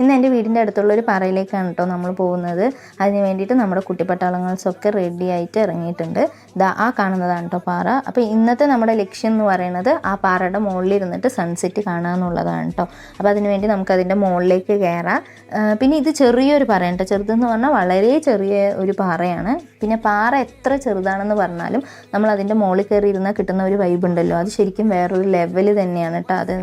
ഇന്ന് എന്റെ വീടിന്റെ അടുത്തുള്ള ഒരു പാറയിലേക്കാണ് കേട്ടോ നമ്മൾ പോകുന്നത്. അതിന് വേണ്ടിയിട്ട് നമ്മുടെ കുട്ടിപ്പട്ടാളങ്ങൾസൊക്കെ റെഡി ആയിട്ട് ഇറങ്ങിയിട്ടുണ്ട്. ദാ ആ കാണുന്നതാണ് കേട്ടോ പാറ. അപ്പോൾ ഇന്നത്തെ നമ്മുടെ ലക്ഷ്യം എന്ന് പറയുന്നത് ആ പാറയുടെ മുകളിൽ ഇരുന്നിട്ട് സൺസെറ്റ് കാണുക എന്നുള്ളതാണ് കേട്ടോ. അപ്പോൾ അതിന് വേണ്ടി നമുക്ക് അതിന്റെ മുകളിലേക്ക് കയറാം. പിന്നെ ഇത് ചെറിയൊരു പാറയാണ് കേട്ടോ. ചെറുതെന്ന് പറഞ്ഞാൽ വളരെ ചെറിയ ഒരു പാറയാണ്. പിന്നെ പാറ എത്ര ചെറുതാണെന്ന് പറഞ്ഞാലും നമ്മൾ അതിന്റെ മുകളിൽ കയറി ഇരുന്നാൽ കിട്ടുന്ന ഒരു വൈബ് ഉണ്ടല്ലോ. അത് ശരിക്കും വേറൊരു ലെവൽ തന്നെയാണ് കേട്ടോ. അത്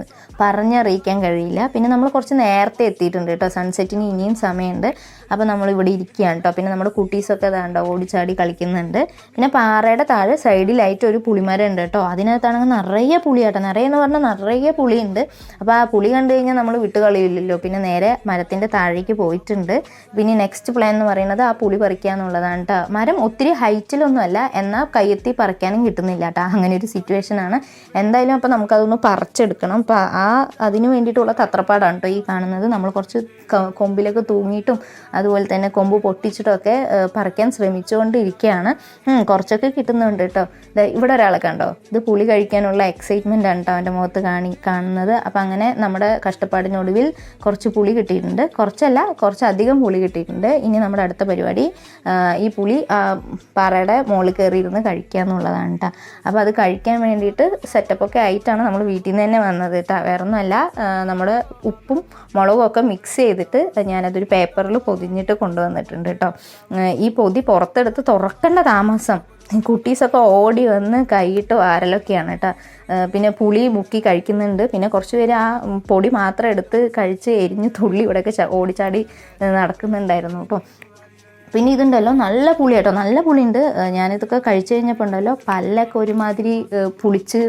പറഞ്ഞറിയിക്കാൻ കഴിയില്ല. പിന്നെ നമ്മൾ കുറച്ച് നേരത്തെ എത്തിയിട്ടുണ്ട് കേട്ടോ. സൺസെറ്റിന് ഇനിയും സമയമുണ്ട്. അപ്പോൾ നമ്മൾ ഇവിടെ ഇരിക്കുകയാണ് കേട്ടോ. പിന്നെ നമ്മുടെ കുട്ടീസൊക്കെ ഇതാണ്ടോ ഓടിച്ചാടി കളിക്കുന്നുണ്ട്. പിന്നെ പാറയുടെ താഴെ സൈഡിലായിട്ട് ഒരു പുളിമരം ഉണ്ട് കേട്ടോ. അതിനകത്താണെങ്കിൽ നിറയെ പുളിയാട്ടോ. നിറയെ എന്ന് പറഞ്ഞാൽ നിറയെ പുളിയുണ്ട്. അപ്പോൾ ആ പുളി കണ്ടു കഴിഞ്ഞാൽ നമ്മൾ വിട്ട് കളിയില്ലല്ലോ പിന്നെ നേരെ മരത്തിന്റെ താഴേക്ക് പോയിട്ടുണ്ട്. പിന്നെ നെക്സ്റ്റ് പ്ലാൻ എന്ന് പറയുന്നത് ആ പുളി പറിക്കുക എന്നുള്ളതാണ് കേട്ടോ. മരം ഒത്തിരി ഹൈറ്റിലൊന്നുമല്ല എന്നാൽ കയ്യെത്തി പറിക്കാനും കിട്ടുന്നില്ല കേട്ടോ. അങ്ങനെ ഒരു സിറ്റുവേഷൻ ആണ്. എന്തായാലും അപ്പോൾ നമുക്കതൊന്ന് പറിച്ചെടുക്കണം. അപ്പോൾ ആ അതിന് വേണ്ടിയിട്ടുള്ള തത്രപ്പാടാണ് കേട്ടോ ഈ കാണുന്നത്. നമ്മൾ കുറച്ച് കൊമ്പിലൊക്കെ തൂങ്ങിയിട്ടും അതുപോലെ തന്നെ കൊമ്പ് പൊട്ടിച്ചിട്ടൊക്കെ പറിക്കാൻ ശ്രമിച്ചുകൊണ്ടിരിക്കുകയാണ് കുറച്ചൊക്കെ കിട്ടുന്നുണ്ട് കേട്ടോ ഇവിടെ ഒരാളെ കണ്ടോ? ഇത് പുളി കഴിക്കാനുള്ള എക്സൈറ്റ്മെന്റ് ആണ് കേട്ടോ അവന്റെ മുഖത്ത് കാണി കാണുന്നത്. അപ്പോൾ അങ്ങനെ നമ്മുടെ കഷ്ടപ്പാടിനൊടുവിൽ കുറച്ച് പുളി കിട്ടിയിട്ടുണ്ട്. കുറച്ചല്ല കുറച്ചധികം പുളി കിട്ടിയിട്ടുണ്ട്. ഇനി നമ്മുടെ അടുത്ത പരിപാടി ഈ പുളി പാറയുടെ മുകളിൽ കയറിയിരുന്ന് കഴിക്കുക എന്നുള്ളതാണ് കേട്ടോ അപ്പോൾ അത് കഴിക്കാൻ വേണ്ടിയിട്ട് സെറ്റപ്പൊക്കെ ആയിട്ടാണ് നമ്മൾ വീട്ടിൽ നിന്ന് തന്നെ വന്നത് കേട്ടോ വേറൊന്നുമല്ല നമ്മുടെ ഉപ്പും മുളകും ഒക്കെ മിക്സ് ചെയ്തിട്ട് ഞാനതൊരു പേപ്പറിൽ പൊതിഞ്ഞിട്ട് കൊണ്ടുവന്നിട്ടുണ്ട് കേട്ടോ. ഈ പൊതി പുറത്തെടുത്ത് തുറക്കേണ്ട താമസം. കുട്ടീസൊക്കെ ഓടി വന്ന് കൈയിട്ട് വാരലൊക്കെയാണ് കേട്ടോ. പിന്നെ പുളി മുക്കി കഴിക്കുന്നുണ്ട്. പിന്നെ കുറച്ച് പേര് ആ പൊടി മാത്രം എടുത്ത് കഴിച്ച് എരിഞ്ഞ് തുള്ളി ഇവിടെയൊക്കെ ഓടിച്ചാടി നടക്കുന്നുണ്ടായിരുന്നു കേട്ടോ. പിന്നെ ഇതുണ്ടല്ലോ നല്ല പുളി കേട്ടോ നല്ല പുളിയുണ്ട്. ഞാനിതൊക്കെ കഴിച്ചു കഴിഞ്ഞപ്പോൾ ഉണ്ടല്ലോ പല്ലൊക്കെ ഒരുമാതിരി പുളിച്ച്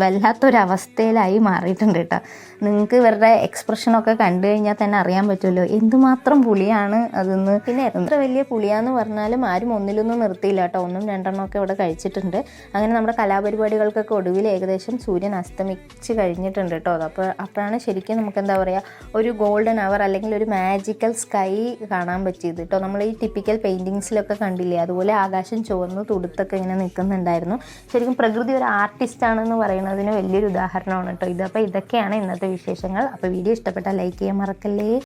വല്ലാത്തൊരവസ്ഥയിലായി മാറിയിട്ടുണ്ട് കേട്ടോ. നിങ്ങൾക്ക് ഇവരുടെ എക്സ്പ്രഷനൊക്കെ കണ്ടു കഴിഞ്ഞാൽ തന്നെ അറിയാൻ പറ്റുമല്ലോ എന്തുമാത്രം പുളിയാണ് അതെന്ന്. പിന്നെ എത്ര വലിയ പുളിയാന്ന് പറഞ്ഞാലും ആരും ഒന്നിലൊന്നും നിർത്തിയില്ല കേട്ടോ. ഒന്നും രണ്ടെണ്ണമൊക്കെ ഇവിടെ കഴിച്ചിട്ടുണ്ട്. അങ്ങനെ നമ്മുടെ കലാപരിപാടികൾക്കൊക്കെ ഒടുവിൽ ഏകദേശം സൂര്യൻ അസ്തമിച്ച് കഴിഞ്ഞിട്ടുണ്ട് കേട്ടോ. അപ്പോൾ അപ്പോഴാണ് ശരിക്കും നമുക്ക് എന്താ പറയുക ഒരു ഗോൾഡൻ അവർ അല്ലെങ്കിൽ ഒരു മാജിക്കൽ സ്കൈ കാണാൻ പറ്റിയത് കേട്ടോ. നമ്മൾ ഈ ടിപ്പിക്കൽ പെയിന്റിങ്സിലൊക്കെ കണ്ടില്ലേ? അതുപോലെ ആകാശം ചുവന്ന് തുടുത്തൊക്കെ ഇങ്ങനെ നിൽക്കുന്നുണ്ടായിരുന്നു. ശരിക്കും പ്രകൃതി ഒരു ആർട്ടിസ്റ്റ് ആണെന്ന് പറയുന്നതിന് വലിയൊരു ഉദാഹരണമാണ് കേട്ടോ ഇത്. അപ്പോൾ ഇതൊക്കെയാണ് ഇന്നത്തെ വിശേഷങ്ങൾ. അപ്പോൾ വീഡിയോ ഇഷ്ടപ്പെട്ടാൽ ലൈക്ക് ചെയ്യാൻ മറക്കല്ലേ?